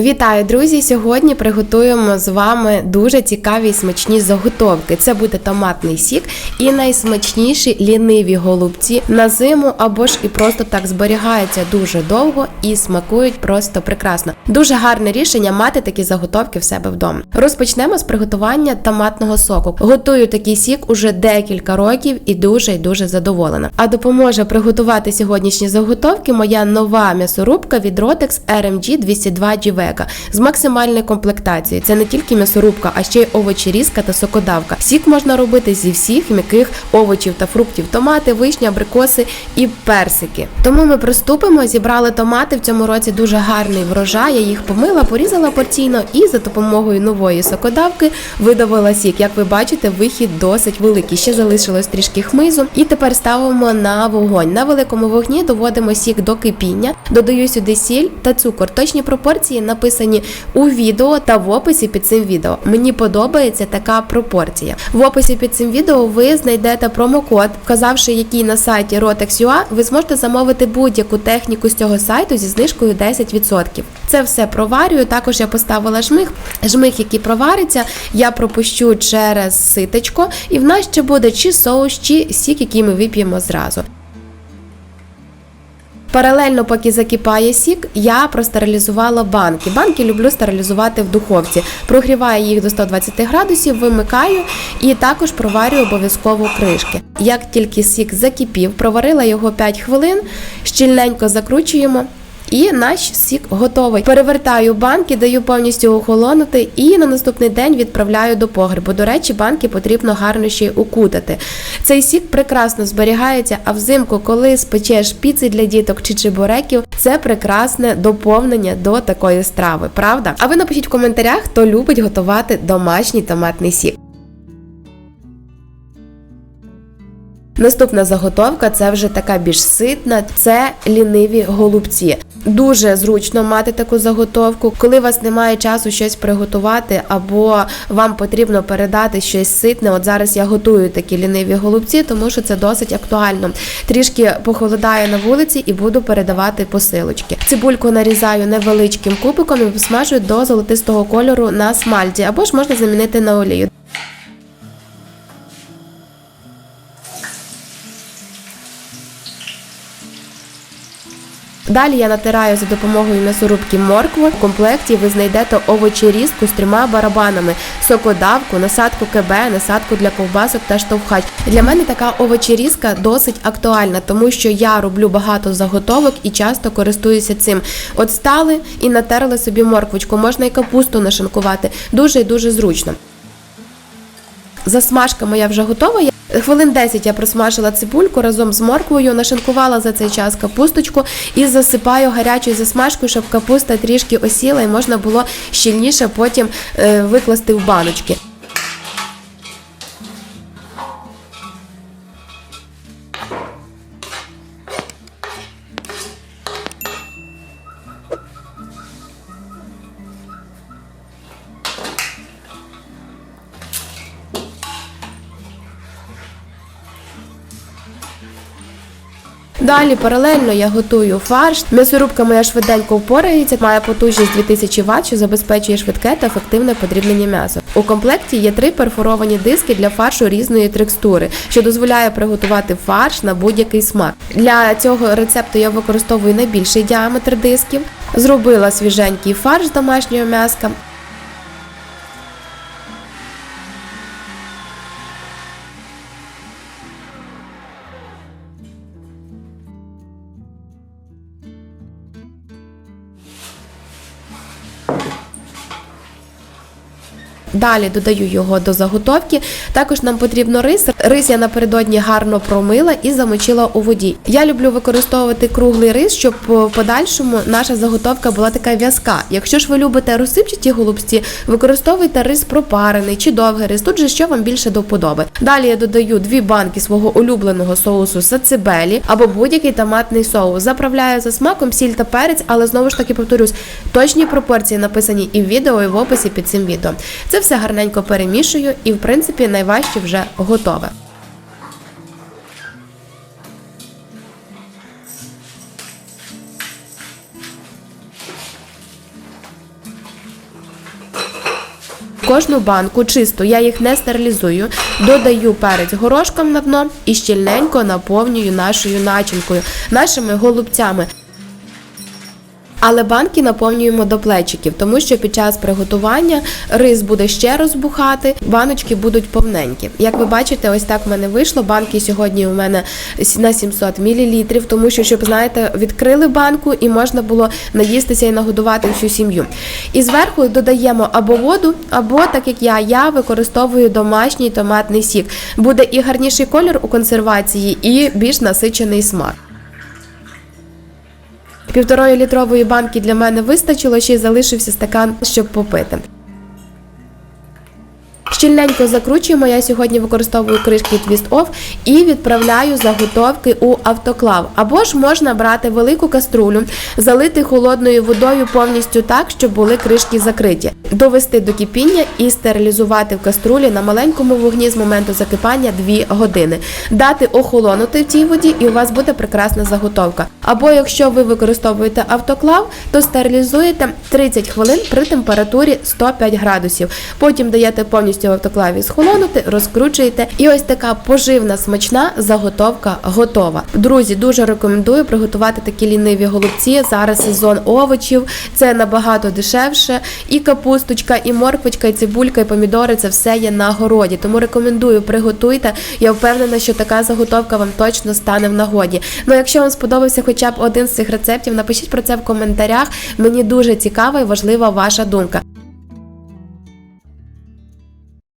Вітаю, друзі! Сьогодні приготуємо з вами дуже цікаві і смачні заготовки. Це буде томатний сік і найсмачніші ліниві голубці на зиму або ж і просто так зберігаються дуже довго і смакують просто прекрасно. Дуже гарне рішення мати такі заготовки в себе вдома. Розпочнемо з приготування томатного соку. Готую такий сік уже декілька років і дуже і дуже задоволена. А допоможе приготувати сьогоднішні заготовки моя нова м'ясорубка від Rotex RMG 202 GV з максимальною комплектацією. Це не тільки м'ясорубка, а ще й овочерізка та сокодавка. Сік можна робити зі всіх м'яких овочів та фруктів: томати, вишні, абрикоси і персики. Тому ми приступимо, зібрали томати в цьому році дуже гарний врожай. Я їх помила, порізала порційно і за допомогою нової сокодавки видавила сік. Як ви бачите, вихід досить великий. Ще залишилось трішки хмизу. І тепер ставимо на вогонь. На великому вогні доводимо сік до кипіння, додаю сюди сіль та цукор. Точні пропорції написані у відео та в описі під цим відео. Мені подобається така пропорція. В описі під цим відео ви знайдете промокод, вказавши, який на сайті Rotex.ua, ви зможете замовити будь-яку техніку з цього сайту зі знижкою 10%. Це все проварюю. Також я поставила жмих. Жмих, який провариться, я пропущу через ситечко, і в нас ще буде чи соус, чи сік, який ми вип'ємо зразу. Паралельно, поки закипає сік, я простерилізувала банки. Банки люблю стерилізувати в духовці. Прогріваю їх до 120 градусів, вимикаю і також проварюю обов'язково кришки. Як тільки сік закипів, проварила його 5 хвилин, щільненько закручуємо. І наш сік готовий. Перевертаю банки, даю повністю охолонути і на наступний день відправляю до погребу. До речі, банки потрібно гарно ще й укутати. Цей сік прекрасно зберігається, а взимку, коли спечеш піци для діток чи чебуреків, це прекрасне доповнення до такої страви, правда? А ви напишіть в коментарях, хто любить готувати домашній томатний сік. Наступна заготовка це вже така більш ситна, це ліниві голубці. Дуже зручно мати таку заготовку, коли у вас немає часу щось приготувати, або вам потрібно передати щось ситне. От зараз я готую такі ліниві голубці, тому що це досить актуально. Трішки похолодає на вулиці і буду передавати посилочки. Цибульку нарізаю невеличким кубиком і посмажую до золотистого кольору на смальті, або ж можна замінити на олію. Далі я натираю за допомогою м'ясорубки моркву. В комплекті ви знайдете овочерізку з трьома барабанами, сокодавку, насадку КБ, насадку для ковбасок та штовхач. Для мене така овочерізка досить актуальна, тому що я роблю багато заготовок і часто користуюся цим. От стали і натерли собі морквочку, можна і капусту нашинкувати. Дуже і дуже зручно. Засмажка моя вже готова. Хвилин 10 я просмажила цибульку разом з морквою, нашинкувала за цей час капусточку і засипаю гарячою засмажкою, щоб капуста трішки осіла і можна було щільніше потім е, викласти в баночки. Далі паралельно я готую фарш. М'ясорубка моя швиденько впорається, має потужність 2000 Вт, що забезпечує швидке та ефективне подрібнення м'яса. У комплекті є три перфоровані диски для фаршу різної текстури, що дозволяє приготувати фарш на будь-який смак. Для цього рецепту я використовую найбільший діаметр дисків. Зробила свіженький фарш з домашнього м'яска. Далі додаю його до заготовки. Також нам потрібно рис. Рис я напередодні гарно промила і замочила у воді. Я люблю використовувати круглий рис, щоб в подальшому наша заготовка була така в'язка. Якщо ж ви любите розсипчаті голубці, використовуйте рис пропарений чи довгий рис. Тут же що вам більше до вподоби. Далі я додаю дві банки свого улюбленого соусу сацибелі або будь-який томатний соус. Заправляю за смаком сіль та перець, але знову ж таки повторюсь, точні пропорції написані і в відео, і в описі під цим відео. Це все гарненько перемішую і, в принципі, найважче вже готове. кожну банку чисто, я їх не стерилізую, додаю перець горошком на дно і щільненько наповнюю нашою начинкою, нашими голубцями. Але банки наповнюємо до плечиків, тому що під час приготування рис буде ще розбухати, баночки будуть повненькі. Як ви бачите, ось так в мене вийшло. Банки сьогодні у мене на 700 мл, тому що, щоб знаєте, відкрили банку і можна було наїстися і нагодувати всю сім'ю. І зверху додаємо або воду, або так як я, я використовую домашній томатний сік. Буде і гарніший кольор у консервації, і більш насичений смак. Півторої літрової банки для мене вистачило, ще й залишився стакан, щоб попити. Щільненько закручуємо. Я сьогодні використовую кришки Off і відправляю заготовки у автоклав. Або ж можна брати велику каструлю, залити холодною водою повністю так, щоб були кришки закриті, довести до кипіння і стерилізувати в каструлі на маленькому вогні з моменту закипання 2 години. Дати охолонути в цій воді, і у вас буде прекрасна заготовка. Або якщо ви використовуєте автоклав, то стерилізуєте 30 хвилин при температурі 105 градусів. Потім даєте повністю в автоклаві схолонути, розкручуєте, і ось така поживна смачна заготовка готова. Друзі, дуже рекомендую приготувати такі ліниві голубці. Зараз сезон овочів, це набагато дешевше. І капусточка, і морквочка, і цибулька, і помідори це все є на городі. Тому рекомендую, приготуйте. Я впевнена, що така заготовка вам точно стане в нагоді. Ну, якщо вам сподобався хоча б один з цих рецептів, напишіть про це в коментарях. Мені дуже цікава і важлива ваша думка.